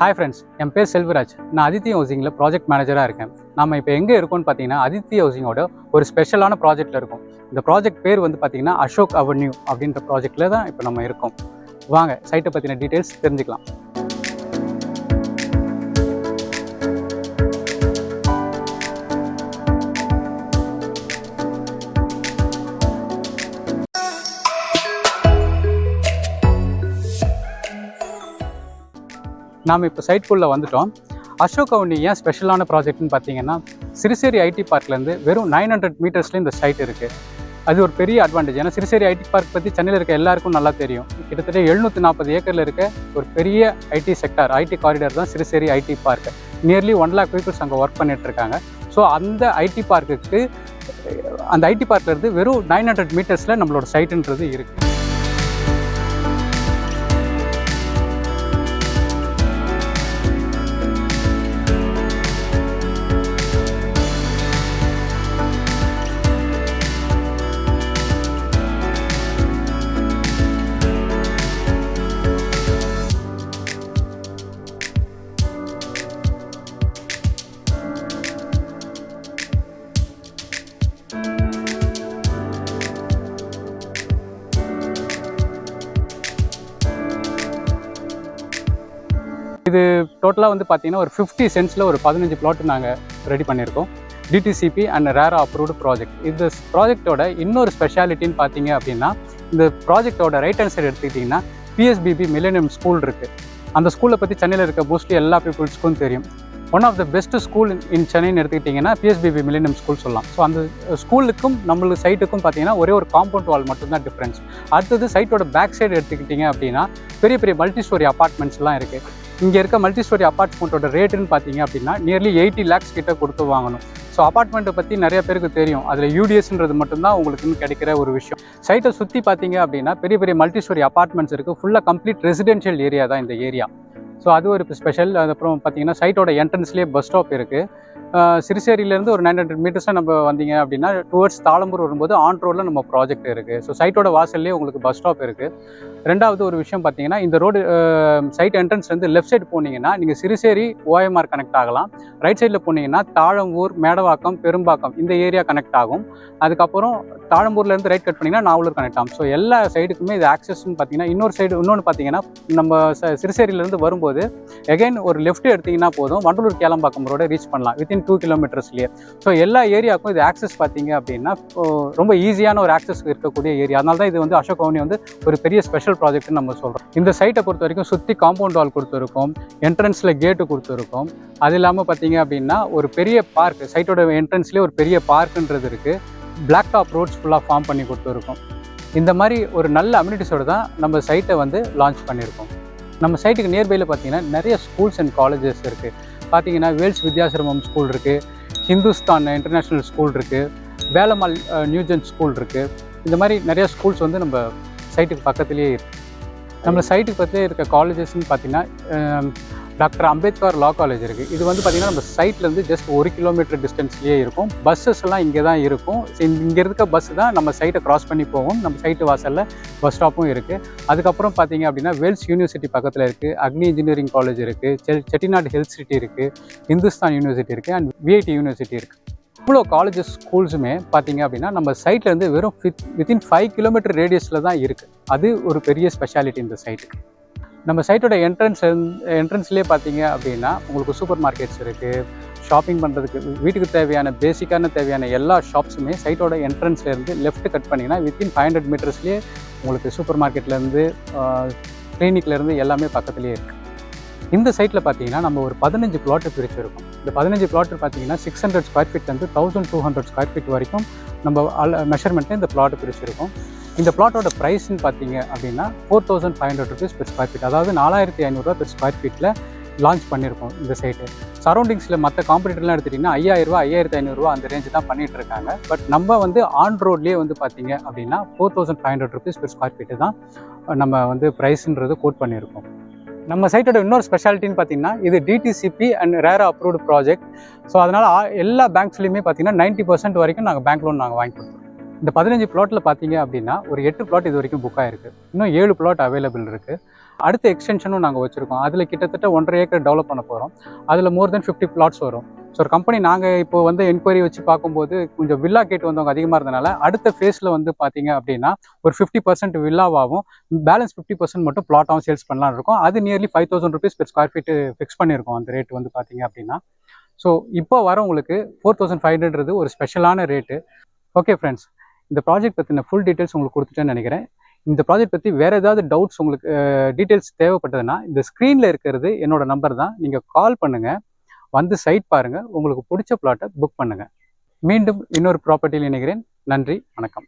Hi friends என் பேர் செல்வராஜ். நான் Aditi ஹவுசிங்கில் project மேனேஜராக இருக்கேன். நம்ம இப்போ எங்கே இருக்கோம்னு பார்த்தீங்கன்னா அதித்தி ஹவுசிங்கோட ஒரு ஸ்பெஷலான ப்ராஜெக்ட்டில் இருக்கும். இந்த ப்ராஜெக்ட் பேர் வந்து பார்த்தீங்கன்னா அசோக் அவென்யூ அப்படின்ற ப்ராஜெக்டில் தான் இப்போ நம்ம இருக்கோம். வாங்க சைட்டை பற்றின டீட்டெயில்ஸ் தெரிஞ்சுக்கலாம். நாம் இப்போ சைட்குள்ளே வந்துட்டோம். அசோக் அவனி ஏன் ஸ்பெஷலான ப்ராஜெக்ட்னு பார்த்தீங்கன்னா சிறுசேரி ஐடி பார்க்லேருந்து வெறும் நைன் ஹண்ட்ரட் மீட்டர்ஸ்லேயும் இந்த சைட் இருக்குது அது ஒரு பெரிய அட்வான்டேஜ் ஏன்னா சிறுசேரி ஐடி பார்க் பற்றி சென்னையில் இருக்க எல்லாருக்கும் நல்லா தெரியும். கிட்டத்தட்ட எழுநூற்றி நாற்பது ஏக்கரில் இருக்க ஒரு பெரிய ஐடி செக்டார் ஐடி காரிடார் தான் Siruseri IT park nearly one lakh peoples அங்கே ஒர்க் பண்ணிகிட்ருக்காங்க இருக்காங்க. ஸோ அந்த ஐடி பார்க்குக்கு அந்த ஐடி பார்க்லேருந்து வெறும் நைன் ஹண்ட்ரட் மீட்டர்ஸில் நம்மளோட சைட்டுன்றது இருக்குது இது டோட்டலாக வந்து பார்த்தீங்கன்னா ஒரு ஃபிஃப்டி சென்ட்ஸில் ஒரு பதினஞ்சு பிளாட் நாங்கள் ரெடி பண்ணியிருக்கோம் DTCP and RERA approved project இந்த ப்ராஜெக்ட்டோட இன்னொரு ஸ்பெஷாலிட்டின்னு பார்த்தீங்க அப்படின்னா இந்த ப்ராஜெக்ட்டோட ரைட் ஹேண்ட் சைடு எடுத்துக்கிட்டிங்கன்னா பிஎஸ்பிபி மில்லேனியம் ஸ்கூல் இருக்குது அந்த ஸ்கூலை பற்றி சென்னையில் இருக்க மோஸ்ட்லி எல்லா பீப்புள்ஸ்க்கும் தெரியும். One of the best school in சென்னைன்னு எடுத்துக்கிட்டிங்கன்னா பிஎஸ்பிபி மில்லினியம் ஸ்கூல் சொல்லலாம். ஸோ அந்த ஸ்கூலுக்கும் நம்மளுக்கு சைட்டுக்கும் பார்த்தீங்கன்னா ஒரே ஒரு காம்பவுண்ட் வால் மட்டும்தான் டிஃப்ரென்ஸ் அடுத்தது சைட்டோட பேக் சைடு எடுத்துக்கிட்டிங்க அப்படின்னா பெரிய பெரிய மல்டி ஸ்டோரி அப்பார்ட்மெண்ட்ஸ்லாம் இருக்குது இங்கே இருக்க மல்டி ஸ்டோரி அப்பார்ட்மெண்ட்டோட ரேட்டுன்னு பார்த்தீங்க அப்படின்னா நியர்லி எயிட்டி லேக்ஸ் கிட்ட கொடுத்து வாங்கணும். ஸோ அப்பார்ட்மெண்ட்டை பற்றி நிறைய பேருக்கு தெரியும். அதில் யூடிஎஸ்ன்றது மட்டும்தான் உங்களுக்குன்னு கிடைக்கிற ஒரு விஷயம். சைட்டை சுற்றி பார்த்தீங்க அப்படின்னா பெரிய பெரிய மல்டி ஸ்டோரி அப்பார்ட்மெண்ட்ஸ் இருக்குது ஃபுல்லாக கம்ப்ளீட் ரெசிடென்ஷியல் ஏரியா தான் இந்த ஏரியா ஸோ அது ஒரு ஸ்பெஷல் அதுக்கப்புறம் பார்த்தீங்கன்னா சைட்டோட என்ட்ரன்ஸ்லேயே பஸ் ஸ்டாப் இருக்குது சிறுசேரியிலேருந்து ஒரு நைன் ஹண்ட்ரட் மீட்டர்ஸாக நம்ம வந்தீங்க அப்படின்னா டுவர்ட்ஸ் தாளம்பூர் வரும்போது ஆன் ரோடில் நம்ம ப்ராஜெக்ட் இருக்குது ஸோ சைட்டோட வாசல்லே உங்களுக்கு பஸ் ஸ்டாப் இருக்குது ரெண்டாவது ஒரு விஷயம் பார்த்தீங்கன்னா இந்த ரோடு சைட் என்ட்ரன்ஸ்லேருந்து லெஃப்ட் சைடு போனீங்கன்னா நீங்கள் சிறுசேரி ஓஎம்ஆர் கனெக்ட் ஆகலாம். ரைட் சைடில் போனீங்கன்னா தாழம்பூர் மேடவாக்கம் பெரும்பாக்கம் இந்த ஏரியா கனெக்ட் ஆகும். அதுக்கப்புறம் தாழம்பூர்லேருந்து ரைட் கட் பண்ணிங்கன்னா நாவலூர் கனெக்ட் ஆகும். ஸோ எல்லா சைடுக்குமே இது ஆக்சஸ்ன்னு பார்த்தீங்கன்னா இன்னொரு சைடு இன்னொன்று பார்த்தீங்கன்னா நம்ம ச- சிறுசேரியிலேருந்து வரும்போது எகைன் ஒரு லெஃப்ட் எடுத்தீங்கன்னா போதும். வண்டலூர் கேளம்பாக்கம் ரோட ரீச் பண்ணலாம். வித்தின் டூ கிலோமீட்டர்ஸ்லேயே ஸோ எல்லா ஏரியாவுக்கும் இது ஆக்சஸ் பார்த்தீங்க அப்படின்னா ரொம்ப ஈஸியான ஒரு ஆக்சஸ் இருக்கக்கூடிய ஏரியா அதனால தான் இது வந்து அசோக் கவுனி வந்து ஒரு பெரிய ஸ்பெஷல் ப்ராஜெக்ட்னு நம்ம சொல்கிறோம் இந்த சைட்டை பொறுத்த வரைக்கும் சுற்றி காம்பவுண்ட் வால் கொடுத்துருக்கோம் என்ட்ரன்ஸில் கேட்டு கொடுத்துருக்கோம். அது இல்லாமல் பார்த்தீங்க அப்படின்னா ஒரு பெரிய பார்க் சைட்டோட என்ட்ரன்ஸ்லேயே ஒரு பெரிய பார்க்குன்றது இருக்குது பிளாக் டாப் ரோட்ஸ் ஃபுல்லாக ஃபார்ம் பண்ணி கொடுத்துருக்கோம். இந்த மாதிரி ஒரு நல்ல அம்யூனிட்டிஸோடு தான் நம்ம சைட்டை வந்து லான்ச் பண்ணியிருக்கோம். நம்ம சைட்டுக்கு நியர்பையில் பார்த்தீங்கன்னா நிறைய ஸ்கூல்ஸ் அண்ட் காலேஜஸ் இருக்குது பார்த்தீங்கன்னா வேல்ஸ் வித்யாசிரமம் ஸ்கூல் இருக்குது ஹிந்துஸ்தான் இன்டர்நேஷ்னல் ஸ்கூல் இருக்குது வேலம்மாள் நியூஜென் ஸ்கூல் இருக்குது இந்த மாதிரி நிறைய ஸ்கூல்ஸ் வந்து நம்ம சைட்டுக்கு பக்கத்துலேயே இருக்குது நம்ம சைட்டுக்கு பக்கத்துலேயே இருக்க காலேஜஸ்ன்னு பார்த்தீங்கன்னா டாக்டர் அம்பேத்கர் லா காலேஜ் இருக்குது இது வந்து பார்த்திங்கன்னா நம்ம சைட்லேருந்து ஜஸ்ட் ஒரு கிலோமீட்டர் டிஸ்டன்ஸ்லேயே இருக்கும். பஸ்ஸஸ் எல்லாம் இங்கே தான் இருக்கும். இங்கே இருக்க பஸ் தான் நம்ம சைட்டை கிராஸ் பண்ணி போகும். நம்ம சைட்டு வாசலில் பஸ் ஸ்டாப்பும் இருக்குது அதுக்கப்புறம் பார்த்தீங்க அப்படின்னா வேல்ஸ் யூனிவர்சிட்டி பக்கத்தில் இருக்குது அக்னி இன்ஜினியரிங் காலேஜ் இருக்குது செ செட்டிநாடு ஹெல்த் சிட்டி இருக்குது இந்துஸ்தான் யூனிவர்சிட்டி இருக்குது அண்ட் விஐடி யூனிவர்சிட்டி இருக்குது இவ்வளோ காலேஜஸ் ஸ்கூல்ஸுமே பார்த்தீங்க அப்படின்னா நம்ம சைட்லேருந்து வெறும் வித் வித்தின் ஃபைவ் கிலோமீட்டர் ரேடியஸில் தான் இருக்குது அது ஒரு பெரிய ஸ்பெஷாலிட்டி இந்த சைட்டுக்கு நம்ம சைட்டோட என்ட்ரன்ஸ் என்ட்ரன்ஸ்லேயே பார்த்தீங்க அப்படின்னா உங்களுக்கு சூப்பர் மார்க்கெட்ஸ் இருக்குது ஷாப்பிங் பண்ணுறதுக்கு வீட்டுக்கு தேவையான பேசிக்கான தேவையான எல்லா ஷாப்ஸுமே சைட்டோட என்ட்ரன்ஸ்லேருந்து லெஃப்ட் கட் பண்ணிங்கன்னா வித்தின் ஃபைவ் ஹண்ட்ரட் மீட்டர்ஸ்லேயே உங்களுக்கு சூப்பர் மார்க்கெட்லேருந்து கிளினிக்லேருந்து எல்லாமே பக்கத்துலேயே இருக்குது இந்த சைட்டில் பார்த்தீங்கன்னா நம்ம ஒரு பதினஞ்சு பிளாட்டு பிரிச்சிருக்கோம். இந்த பதினஞ்சு பிளாட்டு பார்த்தீங்கன்னா six hundred square ஃபீட்லேருந்து thousand two hundred square feet வரைக்கும் நம்ம மெஷர்மெண்ட்டில் இந்த பிளாட் பிரிச்சிருக்கோம். இந்த பிளாட்டோட ப்ரைஸ்ன்னு பார்த்தீங்க அப்படின்னா four thousand five hundred rupees per square feet அதாவது நாலாயிரத்தி ஐநூறுரூவா பெர் ஸ்கொயர் ஃபீட்டில் லான்ச் பண்ணியிருக்கோம் இந்த சைட்டு சரௌண்டிங்ஸில் மற்ற காம்படிட்டர்லாம் எடுத்துட்டிங்கன்னா ஐயாயிரரூவா ஐயாயிரத்தி ஐநூறுரூவா அந்த ரேஞ்சு தான் பண்ணிட்டு இருக்காங்க. பட் நம்ம வந்து ஆன் ரோட்லேயே வந்து பார்த்தீங்க அப்படின்னா four thousand five hundred rupees per square feet தான் நம்ம வந்து ப்ரைஸ்ன்றது கோட் பண்ணியிருக்கோம் நம்ம சைட்டோட இன்னொரு ஸ்பெஷாலிட்டின்னு பார்த்தீங்கன்னா இது DTCP and RERA approved project so அதனால் எல்லா பேங்க்ஸ்லையுமே பார்த்தீங்கன்னா நைன்ட்டி பர்சன்ட் வரைக்கும் நாங்கள் பேங்க் லோன் நாங்கள் வாங்கி கொடுத்துருவோம் இந்த பதினஞ்சு பிளாட்டில் பார்த்தீங்க அப்படின்னா ஒரு எட்டு பிளாட் இது வரைக்கும் புக் ஆயிருக்கு. இன்னும் ஏழு பிளாட் அவைலபிள் இருக்குது அடுத்த எக்ஸ்டென்ஷனும் நாங்கள் வச்சுருக்கோம். அதில் கிட்டத்தட்ட ஒன்றரை ஏக்கர் டெவலப் பண்ண போகிறோம் அதில் மோர் தென் ஃபிஃப்டி பிளாட்ஸ் வரும். ஸோ ஒரு கம்பெனி நாங்கள் இப்போ வந்து என்கொயரி வச்சு பார்க்கும்போது கொஞ்சம் வில்லா கேட்டு வந்தவங்க அதிகமாக இருந்தனால அடுத்த ஃபேஸில் வந்து பார்த்தீங்க அப்படின்னா ஒரு ஃபிஃப்டி பர்சன்ட் வில்லாவாகவும் பேலன்ஸ் ஃபிஃப்டி பர்சன்ட் மட்டும் பிளாட்டாகவும் சேல்ஸ் பண்ணலாம்னு இருக்கும். அது nearly five thousand rupees per square feet fix பண்ணியிருக்கோம் அந்த ரேட் வந்து பார்த்தீங்க அப்படின்னா. ஸோ இப்போ வரவங்களுக்கு ஃபோர் தௌசண்ட் ஃபைவ் ஹண்ட்ரட்றது ஒரு ஸ்பெஷலான ரேட்டு ஓகே ஃப்ரெண்ட்ஸ் இந்த ப்ராஜெக்ட் பற்றின ஃபுல் டீட்டெயில்ஸ் உங்களுக்கு கொடுத்துட்டேன்னு நினைக்கிறேன். இந்த ப்ராஜெக்ட் பற்றி வேறு ஏதாவது டவுட்ஸ் உங்களுக்கு டீட்டெயில்ஸ் தேவைப்பட்டதுன்னா இந்த ஸ்க்ரீனில் இருக்கிறது என்னோடய நம்பர் தான். நீங்கள் கால் பண்ணுங்கள் வந்து சைட் பாருங்கள் உங்களுக்கு பிடிச்ச பிளாட்டை புக் பண்ணுங்கள் மீண்டும் இன்னொரு ப்ராப்பர்ட்டியில் இணைகிறேன். நன்றி. வணக்கம்.